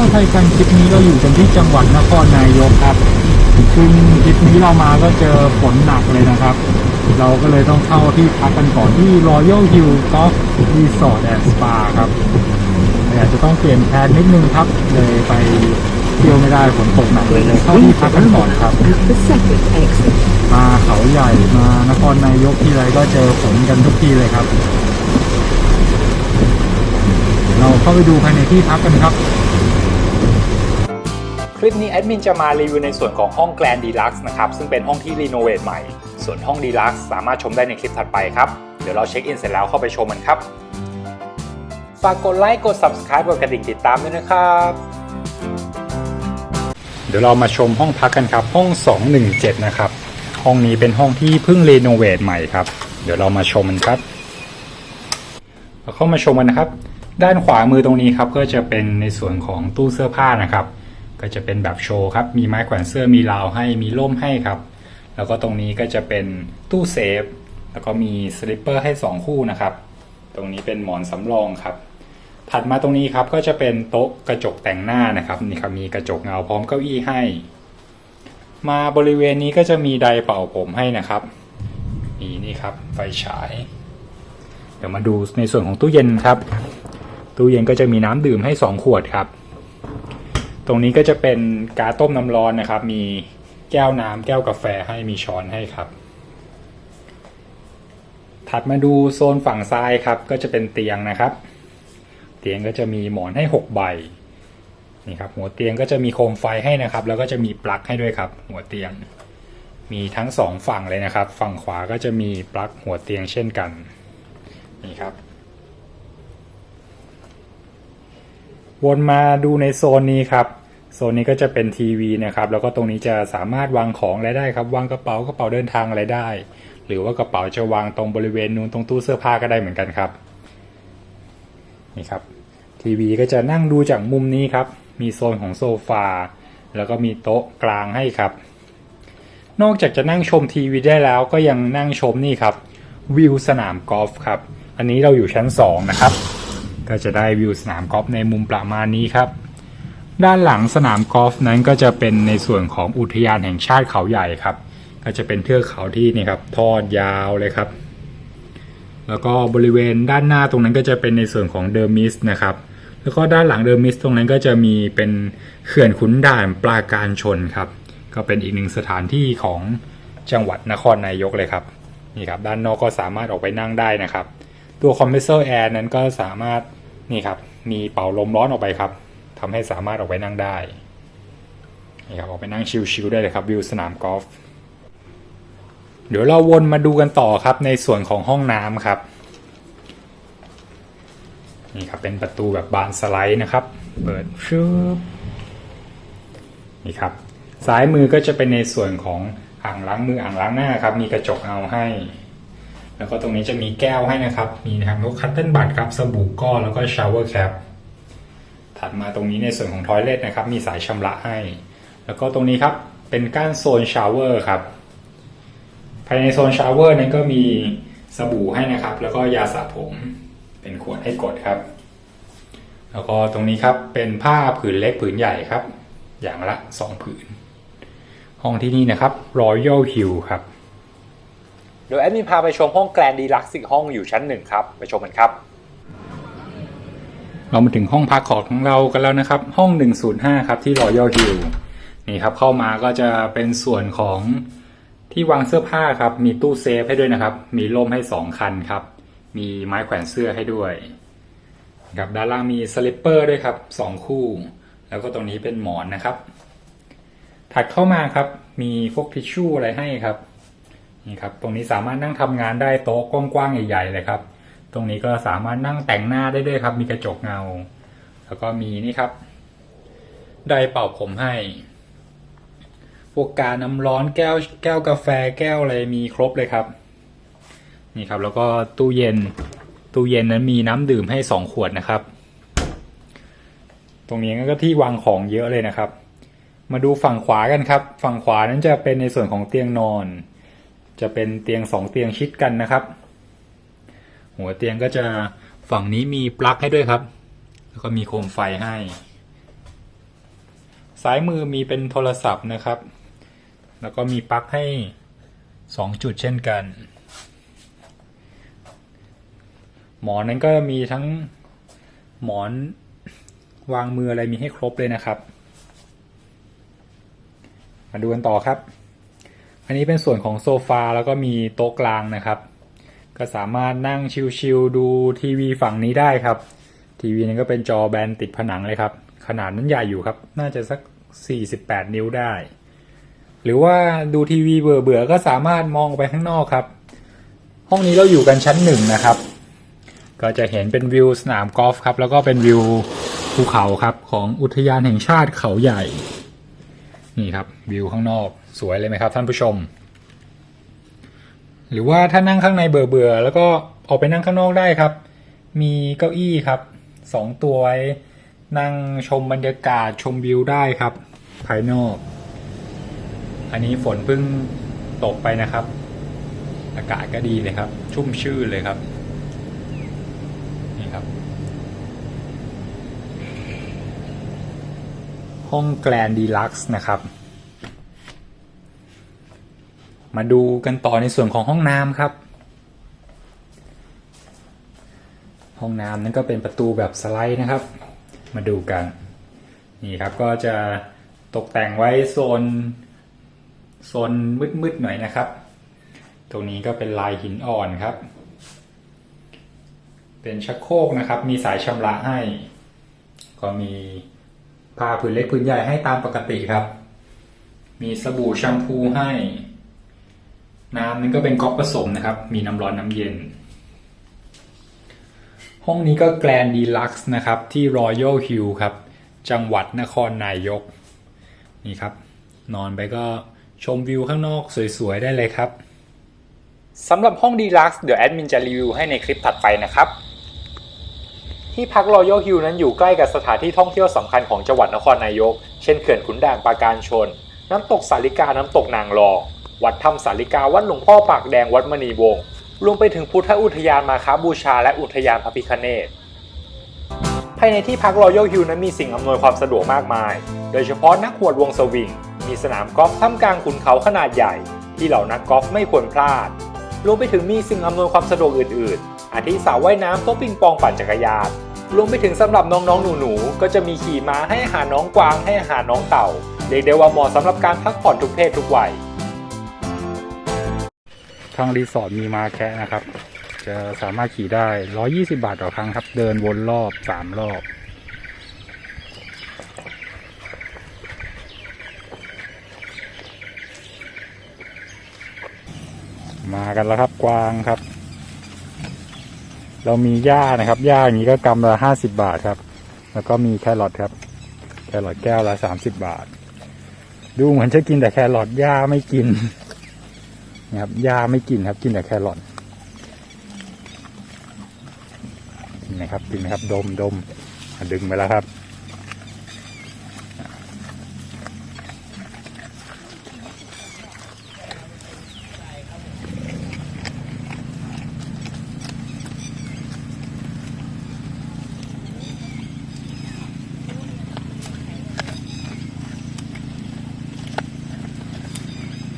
วัสดีครับเที่ยวไทยกันคลิปนี้เราอยู่กันที่จังหวัดนครนายกครับซึ่งคลิปนี้เรามาก็เจอฝนหนักเลยนะครับ เราก็เลยต้องเข้าที่พักกันก่อนที่ Royal Hill Golf Resort and Spa ครับแต่อาจจะต้องเปลี่ยนแผนนิดนึงครับ เลยไปเที่ยวไม่ได้ฝนตกหนักเลยเลยเข้าที่พักกันก่อนครับ The second exit. มาเขาใหญ่มานครนายกที่ไรก็เจอฝนกันทุกทีเลยครับ เราเข้าไปดูภายในที่พักกันครับ คลิปนี้แอดมินจะมารีวิวในส่วนของห้องแกลนดีลักซ์นะครับ ซึ่งเป็นห้องที่รีโนเวทใหม่ ส่วนห้องดีลักซ์สามารถชมได้ในคลิปถัดไปครับ เดี๋ยวเราเช็คอินเสร็จแล้วเข้าไปชมมันครับ ฝากกดไลค์กด Subscribe กดกระดิ่งติดตามด้วยนะครับ เดี๋ยวเรามาชมห้องพักกันครับ ห้อง 217 นะครับ ห้องนี้เป็นห้องที่เพิ่งรีโนเวทใหม่ครับ เดี๋ยวเรามาชมมันครับเราเข้ามาชมกันนะครับ ด้านขวามือตรงนี้ครับก็จะเป็นในส่วนของตู้เสื้อผ้านะครับ ก็จะเป็นแบบโชว์ครับ มีไม้แขวนเสื้อมีราวให้มีร่มให้ครับ แล้วก็ตรงนี้ก็จะเป็นตู้เซฟ แล้วก็มีสลิปเปอร์ให้ 2 คู่นะครับ ตรงนี้เป็นหมอนสำรองครับ ถัดมาตรงนี้ครับก็จะเป็นโต๊ะกระจกแต่งหน้านะครับนี่ครับมีกระจกเงาพร้อมเก้าอี้ให้ มาบริเวณนี้ก็จะมีไดร์เป่าผมให้นะครับมีนี่ครับไฟฉาย เดี๋ยวมาดูในส่วนของตู้เย็นครับ ตู้เย็นก็จะมีน้ำดื่มให้ 2 ขวดครับ ตรงนี้ก็จะเป็นกาต้มน้ำร้อนนะครับ มีแก้วน้ำแก้วกาแฟให้มีช้อนให้ครับ ถัดมาดูโซนฝั่งซ้ายครับ ก็จะเป็นเตียงนะครับ เตียงก็จะมีหมอนให้ 6 ใบนี่ครับหัวเตียงก็จะมีโคมไฟให้นะครับ แล้วก็จะมีปลั๊กให้ด้วยครับ หัวเตียง มีทั้งสองฝั่งเลยนะครับ ฝั่งขวาก็จะมีปลั๊กหัวเตียงเช่นกันนี่ครับวนมาดูในโซนนี้ครับ โซนนี้ก็จะเป็นทีวีนะครับ แล้วก็ตรงนี้จะสามารถวางของอะไรได้ครับ วางกระเป๋ากระเป๋าเดินทางอะไรได้ หรือว่ากระเป๋าจะวางตรงบริเวณนู้นตรงตู้เสื้อผ้าก็ได้เหมือนกันครับ นี่ครับ ทีวีก็จะนั่งดูจากมุมนี้ครับ มีโซนของโซฟา แล้วก็มีโต๊ะกลางให้ครับ นอกจากจะนั่งชมทีวีได้แล้วก็ยังนั่งชมนี่ครับ วิวสนามกอล์ฟครับ อันนี้เราอยู่ชั้น 2 นะครับ ก็จะได้วิวสนามกอล์ฟในมุมประมาณนี้ครับ ด้านหลังสนามกอล์ฟนั้นก็จะเป็นในส่วนของอุทยานแห่งชาติเขาใหญ่ครับ ก็จะเป็นเทือกเขาที่นี่ครับทอดยาวเลยครับ แล้วก็บริเวณด้านหน้าตรงนั้นก็จะเป็นในส่วนของเดอร์มิสนะครับ แล้วก็ด้านหลังเดอร์มิสตรงนั้นก็จะมีเป็นเขื่อนขุนด่านปราการชนครับ ก็เป็นอีกหนึ่งสถานที่ของจังหวัดนครนายกเลยครับนี่ครับด้านนอกก็สามารถออกไปนั่งได้นะครับ ตัวคอมเพรสเซอร์แอร์นั้นก็สามารถนี่ครับมีเป่าลมร้อนออกไปครับ ทำให้สามารถออกไปนั่งได้นี่ครับออกไปนั่งชิลๆได้เลยครับวิวสนามกอล์ฟเดี๋ยวเราวนมาดูกันต่อครับในส่วนของห้องน้ำครับนี่ครับเป็นประตูแบบบานสไลด์นะครับ เปิดชึบนี่ครับซ้ายมือก็จะเป็นในส่วนของอ่างล้างมืออ่างล้างหน้าครับ มีกระจกเอาให้ แล้วก็ตรงนี้จะมีแก้วให้นะครับ มีนะครับแล้วคัตเติ้ลบัตครับสบู่ก้อนแล้วก็ชาวเวอร์แคป ถัดมาตรงนี้ในส่วนของทอยเลทนะครับมีสายชำระให้ แล้วก็ตรงนี้ครับเป็นก้านโซนชาวเวอร์ครับภายในโซนชาวเวอร์นั้นก็มีสบู่ให้นะครับ แล้วก็ยาสระผมเป็นขวดให้กดครับ แล้วก็ตรงนี้ครับเป็นผ้าผืนเล็กผืนใหญ่ครับ อย่างละ 2 ผืน ห้องที่นี่นะครับ Royal Hill ครับเดี๋ยวแอดมินพาไปชมห้องแกลนดีลักซ์อีกห้องอยู่ชั้นหนึ่งครับ ไปชมกันครับ เรามาถึงห้องพักของเรากันแล้วนะครับ ห้อง 105 ครับที่ Royal Hill นี่ครับเข้ามาก็จะเป็นส่วนของที่วางเสื้อผ้าครับ มีตู้เซฟให้ด้วยนะครับ มีร่มให้ 2 คันครับ มีไม้แขวนเสื้อให้ด้วยครับด้านล่างมีสลิปเปอร์ด้วยครับ 2 คู่ แล้วก็ตรงนี้เป็นหมอนนะครับ ถัดเข้ามาครับ มีพวกทิชชู่อะไรให้ครับนี่ครับ ตรงนี้สามารถนั่งทำงานได้โต๊ะกว้างๆใหญ่ๆเลยครับ ตรงนี้ก็สามารถนั่งแต่งหน้าได้ด้วยครับ มีกระจกเงา แล้วก็มีนี่ครับ ไดเป่าผมให้พวกกาน้ำร้อนแก้วแก้วกาแฟแก้วอะไรมีครบเลยครับ นี่ครับ แล้วก็ตู้เย็นตู้เย็นนั้นมีน้ำดื่มให้สองขวดนะครับ ตรงนี้ก็ที่วางของเยอะเลยนะครับ มาดูฝั่งขวากันครับ ฝั่งขวานั้นจะเป็นในส่วนของเตียงนอน จะเป็นเตียงสองเตียงชิดกันนะครับ หัวเตียงก็จะฝั่งนี้มีปลั๊กให้ด้วยครับ แล้วก็มีโคมไฟให้ซ้ายมือมีเป็นโทรศัพท์นะครับ แล้วก็มีปลั๊กให้สองจุดเช่นกัน หมอนนั้นก็มีทั้งหมอนวางมืออะไรมีให้ครบเลยนะครับ มาดูกันต่อครับ อันนี้เป็นส่วนของโซฟาแล้วก็มีโต๊ะกลางนะครับ ก็สามารถนั่งชิลๆดูทีวีฝั่งนี้ได้ครับ ทีวีนี้ก็เป็นจอแบนติดผนังเลยครับ ขนาดนั้นใหญ่อยู่ครับ น่าจะสัก 48 นิ้วได้ หรือว่าดูทีวีเบื่อๆก็สามารถมองออกไปข้างนอกครับ ห้องนี้เราอยู่กันชั้นหนึ่งนะครับ ก็จะเห็นเป็นวิวสนามกอล์ฟครับ แล้วก็เป็นวิวภูเขาครับของอุทยานแห่งชาติเขาใหญ่ นี่ครับวิวข้างนอกสวยเลยไหมครับท่านผู้ชม หรือว่าถ้านั่งข้างในเบื่อๆแล้วก็ออกไปนั่งข้างนอกได้ครับ มีเก้าอี้ครับสองตัวไว้นั่งชมบรรยากาศชมวิวได้ครับ ภายนอก อันนี้ฝนเพิ่งตกไปนะครับ อากาศก็ดีเลยครับ ชุ่มชื่นเลยครับ นี่ครับ ห้องแกลนดีลักซ์นะครับ มาดูกันต่อในส่วนของห้องน้ำครับ ห้องน้ำนั้นก็เป็นประตูแบบสไลด์นะครับ มาดูกัน นี่ครับก็จะตกแต่งไว้โซนโซนมืดๆหน่อยนะครับ ตรงนี้ก็เป็นลายหินอ่อนครับ เป็นชักโครกนะครับ มีสายชำระให้ ก็มีผ้าผืนเล็กผืนใหญ่ให้ตามปกติครับ มีสบู่แชมพูให้ น้ำนั้นก็เป็นก๊อกผสมนะครับ มีน้ำร้อนน้ำเย็น ห้องนี้ก็แกลนดีลักซ์นะครับ ที่ Royal Hill ครับ จังหวัดนครนายก นี่ครับ นอนไปก็ชมวิวข้างนอกสวย ๆ ได้เลยครับสำหรับห้องดีลักซ์เดี๋ยวแอดมินจะรีวิวให้ในคลิปถัดไปนะครับ ที่พัก Royal Hill นั้นอยู่ใกล้กับสถานที่ท่องเที่ยวสำคัญของจังหวัดนครนายก เช่นเขื่อนขุนด่านปราการชน น้ำตกสาลิกาน้ำตกนางรอง วัดถ้ำสาลิกา วัดหลวงพ่อปากแดง วัดมณีวงศ์ รวมไปถึงพุทธอุทยานมาค้าบูชาและอุทยานพระพิคเนศภายในที่พัก Royal Hill นั้นมีสิ่งอำนวยความสะดวกมากมาย โดยเฉพาะนักหวดวงสวิง มีสนามกอล์ฟท่ามกลางขุนเขาขนาดใหญ่ ที่เหล่านักกอล์ฟไม่ควรพลาด รวมไปถึงมีสิ่งอำนวยความสะดวกอื่น ๆ อาทิสระว่ายน้ำโต๊ะปิงปองปั่นจักรยานรวมไปถึงสำหรับน้องๆ หนูๆ ก็จะมีขี่ม้าให้อาหารน้องกวางให้อาหารน้องเต่า เรียกได้ว่าเหมาะสำหรับการพักผ่อนทุกเพศทุกวัย ทางรีสอร์ทมีมาแคะนะครับ จะสามารถขี่ได้ 120 บาทต่อครั้งครับ เดินวนรอบ 3 รอบ มากันแล้วครับกวางครับ เรามีหญ้านะครับหญ้าอย่างนี้ก็กำละห้าสิบาทครับ แล้วก็มีแครอทครับ แครอทแก้วละสามสิบบาท ดูเหมือนจะกินแต่แครอทหญ้าไม่กิน นะครับหญ้าไม่กินครับ กินแต่แครอทกินนะครับกินนะครับ ดมดมดึงไปแล้วครับ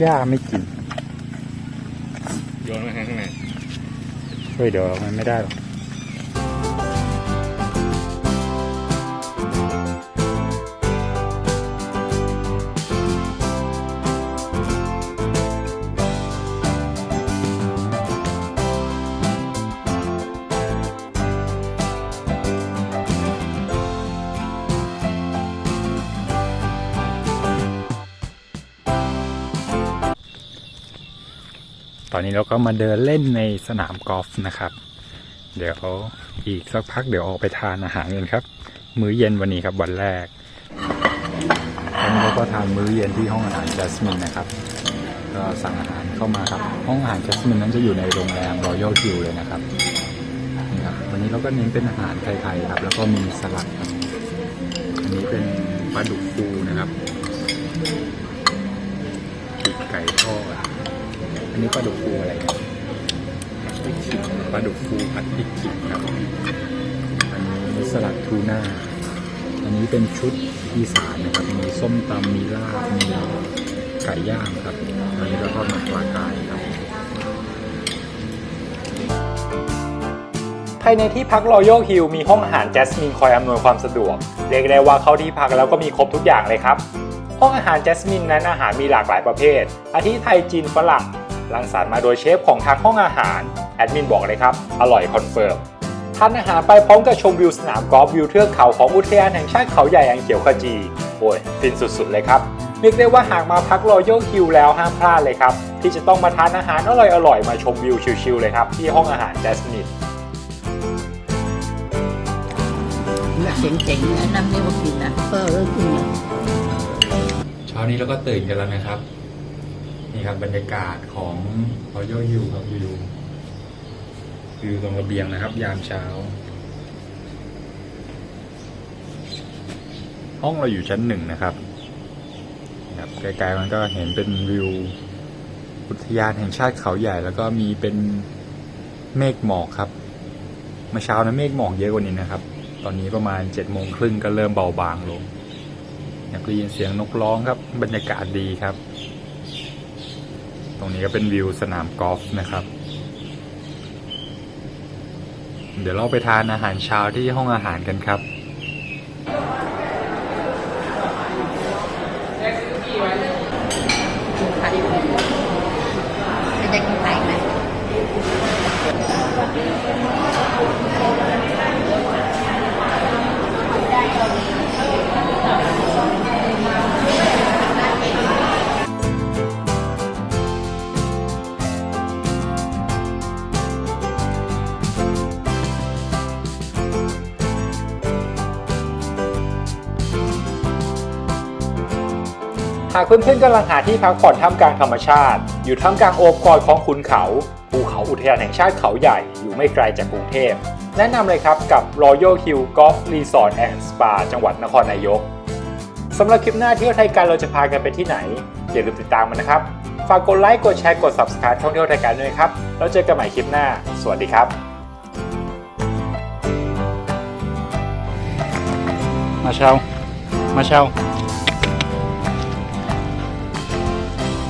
หญ้าไม่กิน โยนมาข้างในเฮ้ยเดี๋ยวมันไม่ได้หรอก ตอนนี้เราก็มาเดินเล่นในสนามกอล์ฟนะครับ เดี๋ยวอีกสักพักเดี๋ยวออกไปทานอาหารกันครับ มื้อเย็นวันนี้ครับวันแรกวันนี้เราก็ทานมื้อเย็นที่ห้องอาหารจัสมินนะครับ ก็สั่งอาหารเข้ามาครับห้องอาหารจัสมินนั้นจะอยู่ในโรงแรมรอยัลคิวเลยนะครับนี่ครับวันนี้เราก็เน้นเป็นอาหารไทยๆครับ แล้วก็มีสลัดครับอันนี้เป็นปลาดุกฟูนะครับปีกไก่ทอด อั นนี้ปลาดุกฟูอะไรครับพริกขิงปลาดุกฟูผัดพริกขิงครับ อันนี้สลัดทูน่า อันนี้เป็นชุดอีสานนะครับ มีส้มตำมีลาบ มีไก่ย่างครับ อันนี้ก็ทอดมันปลากายครับ ภายในที่พักรอยัลฮิลมีห้องอาหารแจสมินคอยอำนวยความสะดวก เรียกได้ว่าเข้าที่พักแล้วก็มีครบทุกอย่างเลยครับห้องอาหารแจสมินนั้นอาหารมีหลากหลายประเภท อาทิไทยจีนฝรั่ง รังสรรค์มาโดยเชฟของทางห้องอาหาร แอดมินบอกเลยครับ อร่อยคอนเฟิร์มทานอาหารไปพร้อมกับชมวิวสนามกอล์ฟวิวเทือกเขาของอุทยานแห่งชาติเขาใหญ่อันเขียวขจีโอ้ยฟินสุดๆเลยครับเรียกได้ว่าหากมาพักรอยัลฮิลแล้วห้ามพลาดเลยครับ ที่จะต้องมาทานอาหารอร่อยๆมาชมวิวชิลๆเลยครับ ที่ห้องอาหารแจสมินแบบเจ๋งๆแนะนำให้มากินนะเออเลิกกินนะเช้านี้เราก็ตื่นกันแล้วนะครับ นี่ครับบรรยากาศของรอยัลยูครับวิววิวตรงระเบียงนะครับ ยามเช้า ห้องเราอยู่ชั้นหนึ่งนะครับครับไกลๆมันก็เห็นเป็นวิว อุทยานแห่งชาติเขาใหญ่ แล้วก็มีเป็นเมฆหมอกครับเมื่อเช้านะเมฆหมอกเยอะกว่านี้นะครับ ตอนนี้ประมาณเจ็ดโมงครึ่งก็เริ่มเบาบางลงอยากได้ยินเสียงนกร้องครับ บรรยากาศดีครับ ตรงนี้ก็เป็นวิวสนามกอล์ฟนะครับ เดี๋ยวเราไปทานอาหารเช้าที่ห้องอาหารกันครับ หากเพื่อนๆกำลังหาที่พักผ่อนท่ามกลางธรรมชาติ อยู่ท่ามกลางโอบกอดของขุนเขาภูเขาอุทยานแห่งชาติเขาใหญ่อยู่ไม่ไกลจากกรุงเทพ แนะนำเลยครับกับ Royal Hill Golf Resort and Spa จังหวัดนครนายกสำหรับคลิปหน้าเที่ยวไทยกันเราจะพากันไปที่ไหน อย่าลืมติดตามมันนะครับ ฝากกดไลค์กดแชร์กด Subscribe ท่องเที่ยวไทยกันด้วยครับ แล้วเจอกันใหม่คลิปหน้า สวัสดีครับ มาเช้ามาเช้า